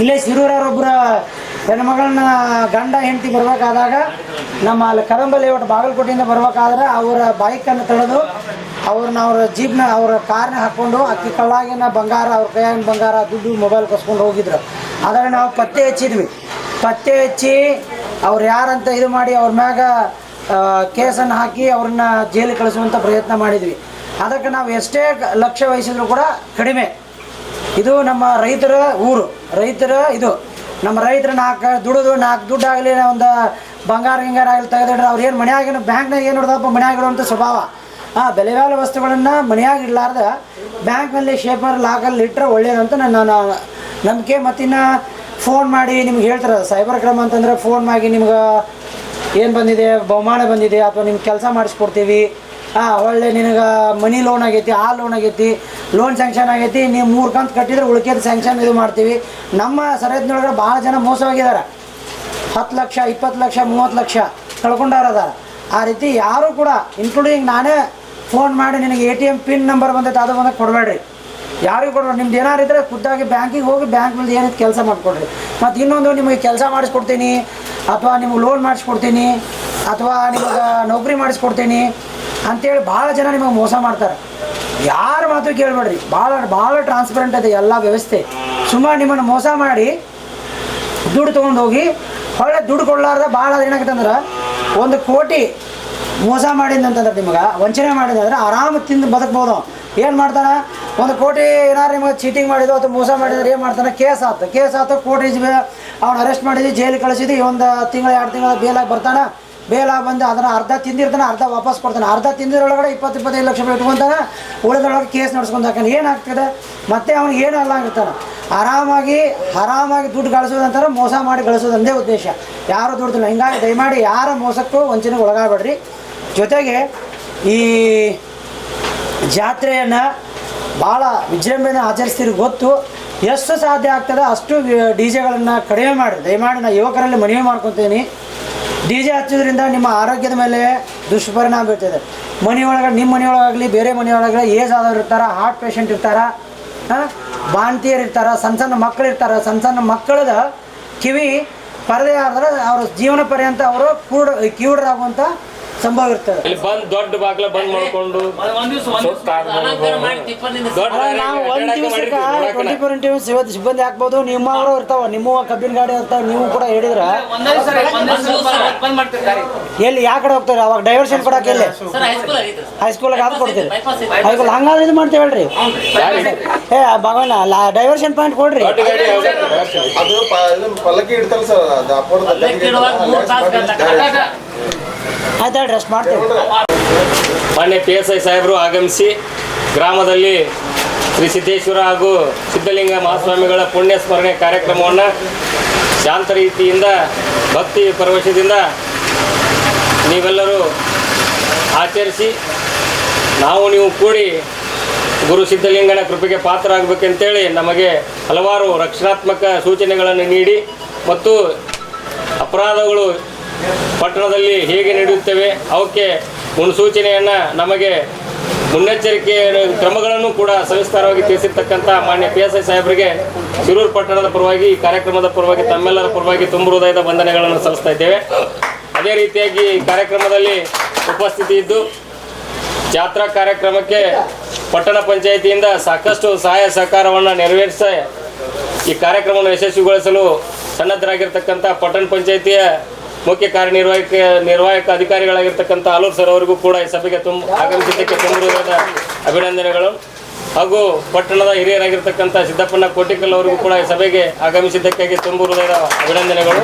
ಇಲ್ಲೇ ಶಿರೂರೊಬ್ಬರ ಹೆಣ್ಮಗಳನ್ನ ಗಂಡ ಹೆಂಡತಿ ಬರಬೇಕಾದಾಗ ನಮ್ಮ ಅಲ್ಲಿ ಕದಂಬ ಲೇಔಟ್ ಬಾಗಲಕೋಟೆಯಿಂದ ಬರಬೇಕಾದ್ರೆ ಅವರ ಬೈಕನ್ನು ತಡೆದು ಅವ್ರನ್ನ ಅವ್ರ ಜೀಪ್ನ ಅವ್ರ ಕಾರ್ನ ಹಾಕ್ಕೊಂಡು ಅಕ್ಕಿ ಕಳ್ಳಾಗಿನ ಬಂಗಾರ, ಅವ್ರ ಕೈಯಾಗಿನ ಬಂಗಾರ, ದುಡ್ಡು ಮೊಬೈಲ್ ಕಸ್ಕೊಂಡು ಹೋಗಿದ್ರು. ಆದರೆ ನಾವು ಪತ್ತೆ ಹಚ್ಚಿದ್ವಿ. ಪತ್ತೆ ಹಚ್ಚಿ ಅವ್ರು ಯಾರಂತ ಇದು ಮಾಡಿ ಅವ್ರ ಮ್ಯಾಗ ಕೇಸನ್ನು ಹಾಕಿ ಅವ್ರನ್ನ ಜೈಲಿಗೆ ಕಳಿಸುವಂಥ ಪ್ರಯತ್ನ ಮಾಡಿದ್ವಿ. ಅದಕ್ಕೆ ನಾವು ಎಷ್ಟೇ ಲಕ್ಷ್ಯ ವಹಿಸಿದ್ರು ಕೂಡ ಕಡಿಮೆ. ಇದು ನಮ್ಮ ರೈತರ ಊರು. ರೈತರ ಇದು. ನಮ್ಮ ರೈತರು ನಾಲ್ಕು ದುಡಿದು ನಾಲ್ಕು ದುಡ್ಡು ಆಗಲಿ ಒಂದು ಬಂಗಾರ ಹಿಂಗಾರ ಆಗಲಿ ತೆಗೆದಿಡ್ರೆ ಅವ್ರು ಏನು ಮನೆಯಾಗಿನ ಬ್ಯಾಂಕ್ನಾಗ ಏನು ನೋಡ್ದಪ್ಪ ಮನ್ಯಾಗ ಇಡುವಂಥ ಸ್ವಭಾವ. ಆ ಬೆಲೆಬಾಳ ವಸ್ತುಗಳನ್ನು ಮನೆಯಾಗಿ ಇಡಲಾರ್ದ ಬ್ಯಾಂಕ್ನಲ್ಲಿ ಶೇಪರ್ ಲಾಕಲ್ಲಿ ಇಟ್ಟರೆ ಒಳ್ಳೇದಂತ ನನ್ನ ನಂಬಿಕೆ. ಮತ್ತಿನ್ನು ಫೋನ್ ಮಾಡಿ ನಿಮ್ಗೆ ಹೇಳ್ತಾರೆ, ಸೈಬರ್ ಕ್ರಮ ಅಂತಂದ್ರೆ ಫೋನ್ ಮಾಡಿ ನಿಮ್ಗೆ ಏನು ಬಂದಿದೆ, ಬಹುಮಾನ ಬಂದಿದೆ, ಅಥವಾ ನಿಮ್ಗೆ ಕೆಲಸ ಮಾಡಿಸ್ಕೊಡ್ತೀವಿ. ಹಾಂ ಒಳ್ಳೆ ನಿನಗೆ ಮನಿ ಲೋನ್ ಆಗೈತಿ, ಆ ಲೋನ್ ಆಗೈತಿ ಲೋನ್ ಸ್ಯಾಂಕ್ಷನ್ ಆಗೈತಿ ನೀವು ಮೂರು ಕಂತು ಕಟ್ಟಿದ್ರೆ ಉಳ್ಕೆದ ಸ್ಯಾಂಕ್ಷನ್ ಇದು ಮಾಡ್ತೀವಿ. ನಮ್ಮ ಸರಹದ್ದಿನೊಳಗಡೆ ಭಾಳ ಜನ ಮೋಸವಾಗಿದ್ದಾರೆ ಹತ್ತು ಲಕ್ಷ, ಇಪ್ಪತ್ತು ಲಕ್ಷ, ಮೂವತ್ತು ಲಕ್ಷ ಕಳ್ಕೊಂಡವ್ರು ಆ ರೀತಿ ಯಾರೂ ಕೂಡ ಇನ್ಕ್ಲೂಡಿಂಗ್ ನಾನೇ ಫೋನ್ ಮಾಡಿ ನಿನಗೆ A T M pin number ಬಂದೈತೆ, ಅದು ಬಂದಾಗ ಕೊಡಬೇಡ್ರಿ. ಯಾರಿಗೂ ಕೊಡ್ಬೇಡಿ ನಿಮ್ದು ಏನಾರು ಇದ್ದರೆ ಖುದ್ದಾಗಿ ಬ್ಯಾಂಕಿಗೆ ಹೋಗಿ ಬ್ಯಾಂಕ್ನಲ್ಲಿ ಏನಿತ್ತು ಕೆಲಸ ಮಾಡಿಕೊಡ್ರಿ. ಮತ್ತು ಇನ್ನೊಂದು ನಿಮಗೆ ಕೆಲಸ ಮಾಡಿಸ್ಕೊಡ್ತೀನಿ, ಅಥವಾ ನಿಮಗೆ ಲೋನ್ ಮಾಡಿಸ್ಕೊಡ್ತೀನಿ, ಅಥವಾ ನಿಮಗೆ ನೌಕರಿ ಮಾಡಿಸ್ಕೊಡ್ತೀನಿ. ಅಂತೇಳಿ ಭಾಳ ಜನ ನಿಮಗೆ ಮೋಸ ಮಾಡ್ತಾರೆ. ಯಾರ ಮಾತು ಕೇಳಬೇಡ್ರಿ. ಭಾಳ ಭಾಳ ಟ್ರಾನ್ಸ್ಪರೆಂಟ್ ಇದೆ ಎಲ್ಲ ವ್ಯವಸ್ಥೆ. ಸುಮ್ಮನೆ ನಿಮ್ಮನ್ನು ಮೋಸ ಮಾಡಿ ದುಡ್ಡು ತೊಗೊಂಡು ಹೋಗಿ ಹೊಳ್ಳೆ ದುಡ್ಡು ಕೊಡ್ಲಾರ್ದ ಭಾಳ ಏನಾಗುತ್ತೆ ಅಂದ್ರೆ ಒಂದು ಕೋಟಿ ಮೋಸ ಮಾಡಿದಂತಂದ್ರೆ ನಿಮಗೆ, ವಂಚನೆ ಮಾಡಿದಂದ್ರೆ ಆರಾಮ ತಿಂದು ಬದುಕ್ಬೋದು. ಏನು ಮಾಡ್ತಾನೆ? ಒಂದು ಕೋಟಿ ಏನಾರು ನಿಮಗೆ ಚೀಟಿಂಗ್ ಮಾಡಿದ್ರು ಅಥವಾ ಮೋಸ ಮಾಡಿದ್ರೆ ಏನು ಮಾಡ್ತಾನೆ? ಕೇಸ್ ಆಯ್ತು ಕೇಸ್ ಆಯ್ತು ಕೋಟಿ ಅವ್ನು ಅರೆಸ್ಟ್ ಮಾಡಿದ್ವಿ, ಜೈಲಿಗೆ ಕಳಿಸಿದ್ವಿ. ಒಂದು ತಿಂಗಳು, ಎರಡು ತಿಂಗಳ ಬೇಲಾಗಿ ಬರ್ತಾನೆ. ಬೇಲಾಗಿ ಬಂದು ಅದನ್ನು ಅರ್ಧ ತಿಂದಿರ್ತಾನೆ ಅರ್ಧ ವಾಪಸ್ ಕೊಡ್ತಾನೆ. ಅರ್ಧ ತಿಂದಿರೊಳಗಡೆ ಇಪ್ಪತ್ತು, ಇಪ್ಪತ್ತೈದು ಲಕ್ಷ ರೂಪಾಯಿ ಇಟ್ಕೊತಾನೆ ಉಳಿದೊಳಗೆ ಕೇಸ್ ನಡ್ಸ್ಕೊಂಡು ಹಾಕೋಣ ಏನಾಗ್ತದೆ? ಮತ್ತೆ ಅವ್ನು ಏನು ಅಲ್ಲ ಆರಾಮಾಗಿ ಆರಾಮಾಗಿ ದುಡ್ಡು ಗಳಿಸೋದಂತಾರೆ ಮೋಸ ಮಾಡಿ ಗಳಿಸೋದಂದೇ ಉದ್ದೇಶ. ಯಾರು ದುಡ್ದಿಲ್ಲ. ಹಿಂಗಾಗಿ ದಯಮಾಡಿ ಯಾರ ಮೋಸಕ್ಕೂ ವಂಚನೆಗೆ ಒಳಗಾಗಬೇಡ್ರಿ. ಜೊತೆಗೆ ಈ ಜಾತ್ರೆಯನ್ನು ಭಾಳ ವಿಜೃಂಭಣೆ ಆಚರಿಸ್ತೀರಿ ಗೊತ್ತು. ಎಷ್ಟು ಸಾಧ್ಯ ಆಗ್ತದೆ ಅಷ್ಟು ಡಿ ಜೆಗಳನ್ನು ಕಡಿಮೆ ಮಾಡಿ ದಯಮಾಡಿ ನಾನು ಯುವಕರಲ್ಲಿ ಮನವಿ ಮಾಡ್ಕೊತೀನಿ. ಡಿ ಜೆ ಹಚ್ಚೋದ್ರಿಂದ ನಿಮ್ಮ ಆರೋಗ್ಯದ ಮೇಲೆ ದುಷ್ಪರಿಣಾಮ ಬೀಳ್ತದೆ. ಮನೆಯೊಳಗೆ ನಿಮ್ಮ ಮನೆಯೊಳಗಾಗಲಿ, ಬೇರೆ ಮನೆಯೊಳಗಾಗಲಿ ಏಜ್ ಆದವ್ರು ಇರ್ತಾರೆ ಹಾರ್ಟ್ ಪೇಷಂಟ್ ಇರ್ತಾರೆ, ಹಾಂ? ಬಾಣ್ತಿಯರು ಇರ್ತಾರೆ, ಸಣ್ಣ ಸಣ್ಣ ಮಕ್ಕಳು ಇರ್ತಾರೆ, ಸಣ್ಣ ಸಣ್ಣ ಮಕ್ಕಳದ ಕಿವಿ ಪರದೆ ಆದ್ರೆ ಅವ್ರ ಜೀವನ ಪರ್ಯಂತ ಅವರು ಕೂಡ ಕಿವುಡರಾಗುವಂಥ ಸಂಭವ ಇರ್ತದೆ ಇಲ್ಲಿ ಬಂದ್ ದೊಡ್ಡ ಬಾಗ್ಲ ಬಂದ್ ಮಾಡ್ಕೊಂಡು ನಾವು ಒಂದ್ ದಿವಸಕ್ಕೆ ಟ್ವೆಂಟಿ ಫೋರ್ ಇಂಟು ಇವತ್ತು ಸಿಬ್ಬಂದಿ ಹಾಕ್ಬೋದು ನಿಮ್ಮವರು ಇರ್ತಾವ ನಿಮ್ಮ ಕಬ್ಬಿನ ಗಾಡಿ ಇರ್ತಾವ ನೀವು ಕೂಡ ಹೇಳಿದ್ರ. ಎಲ್ಲಿ ಯಾವ ಕಡೆ ಹೋಗ್ತಾರೆ? ಅವಾಗ ಡೈವರ್ಷನ್ ಕೊಡಕ್ಕೆ ಎಲ್ಲಿ? ಸರ್ ಹೈಸ್ಕೂಲ್ ಅದು ಕೊಡ್ತೀರಿ ಹೈಸ್ಕೂಲ್ ಹಂಗಾದ್ರೆ ಇದು ಮಾಡ್ತೇವೆ ಹೇಳ್ರಿ. ಏ ಭಗವಾನ ಡೈವರ್ಷನ್ ಪಾಯಿಂಟ್ ಕೊಡ್ರಿ. ಅದು ಪಲ್ಲಕ್ಕಿ ಇಡ್ತಾರಲ್ಲ ಸರ್ ಅಷ್ಟು ಮೊನ್ನೆ ಮಾನ್ಯ ಪಿ ಎಸ್ ಐ ಸಾಹೇಬರು ಆಗಮಿಸಿ ಗ್ರಾಮದಲ್ಲಿ ಶ್ರೀ ಸಿದ್ದೇಶ್ವರ ಹಾಗೂ ಸಿದ್ಧಲಿಂಗ ಮಹಾಸ್ವಾಮಿಗಳ ಪುಣ್ಯ ಸ್ಮರಣೆ ಕಾರ್ಯಕ್ರಮವನ್ನು ಶಾಂತ ರೀತಿಯಿಂದ, ಭಕ್ತಿ ಪರವಶದಿಂದ ನೀವೆಲ್ಲರೂ ಆಚರಿಸಿ, ನಾವು ನೀವು ಕೂಡಿ ಗುರು ಸಿದ್ಧಲಿಂಗನ ಕೃಪೆಗೆ ಪಾತ್ರರಾಗಬೇಕಂತೇಳಿ ನಮಗೆ ಹಲವಾರು ರಕ್ಷಣಾತ್ಮಕ ಸೂಚನೆಗಳನ್ನು ನೀಡಿ ಮತ್ತು ಅಪರಾಧಗಳು ಪಟ್ಟಣದಲ್ಲಿ ಹೇಗೆ ನಡೆಯುತ್ತವೆ, ಅವಕ್ಕೆ ಮುನ್ಸೂಚನೆಯನ್ನು ನಮಗೆ ಮುನ್ನೆಚ್ಚರಿಕೆ ಕ್ರಮಗಳನ್ನು ಕೂಡ ಸವಿಸ್ತಾರವಾಗಿ ತಿಳಿಸಿರ್ತಕ್ಕಂಥ ಮಾನ್ಯ ಪಿ ಎಸ್ ಐ ಸಾಹೇಬರಿಗೆ ಶಿರೂರು ಪಟ್ಟಣದ ಪರವಾಗಿ, ಈ ಕಾರ್ಯಕ್ರಮದ ಪರವಾಗಿ, ತಮ್ಮೆಲ್ಲರ ಪರವಾಗಿ ತುಂಬ ಹೃದಯದ ವಂದನೆಗಳನ್ನು ಸಲ್ಲಿಸ್ತಾ ಇದ್ದೇವೆ. ಅದೇ ರೀತಿಯಾಗಿ ಈ ಕಾರ್ಯಕ್ರಮದಲ್ಲಿ ಉಪಸ್ಥಿತಿ ಇದ್ದು, ಜಾತ್ರಾ ಕಾರ್ಯಕ್ರಮಕ್ಕೆ ಪಟ್ಟಣ ಪಂಚಾಯಿತಿಯಿಂದ ಸಾಕಷ್ಟು ಸಹಾಯ ಸಹಕಾರವನ್ನು ನೆರವೇರಿಸ, ಈ ಕಾರ್ಯಕ್ರಮವನ್ನು ಯಶಸ್ವಿಗೊಳಿಸಲು ಸನ್ನದ್ಧರಾಗಿರ್ತಕ್ಕಂಥ ಪಟ್ಟಣ ಪಂಚಾಯಿತಿಯ ಮುಖ್ಯ ಕಾರ್ಯನಿರ್ವಾಹಕ ನಿರ್ವಾಹಕ ಅಧಿಕಾರಿಗಳಾಗಿರ್ತಕ್ಕಂಥ ಆಲೂರು ಸರ್ ಅವರಿಗೂ ಕೂಡ ಈ ಸಭೆಗೆ ತುಂಬ ಆಗಮಿಸಿದ್ದಕ್ಕೆ ತುಂಬಿರುವುದಾದ ಅಭಿನಂದನೆಗಳು. ಹಾಗೂ ಪಟ್ಟಣದ ಹಿರಿಯರಾಗಿರ್ತಕ್ಕಂಥ ಸಿದ್ದಪ್ಪಣ್ಣ ಕೋಟಿಕಲ್ ಅವರಿಗೂ ಕೂಡ ಈ ಸಭೆಗೆ ಆಗಮಿಸಿದ್ದಕ್ಕಾಗಿ ತುಂಬ ಹೃದಯದ ಅಭಿನಂದನೆಗಳು.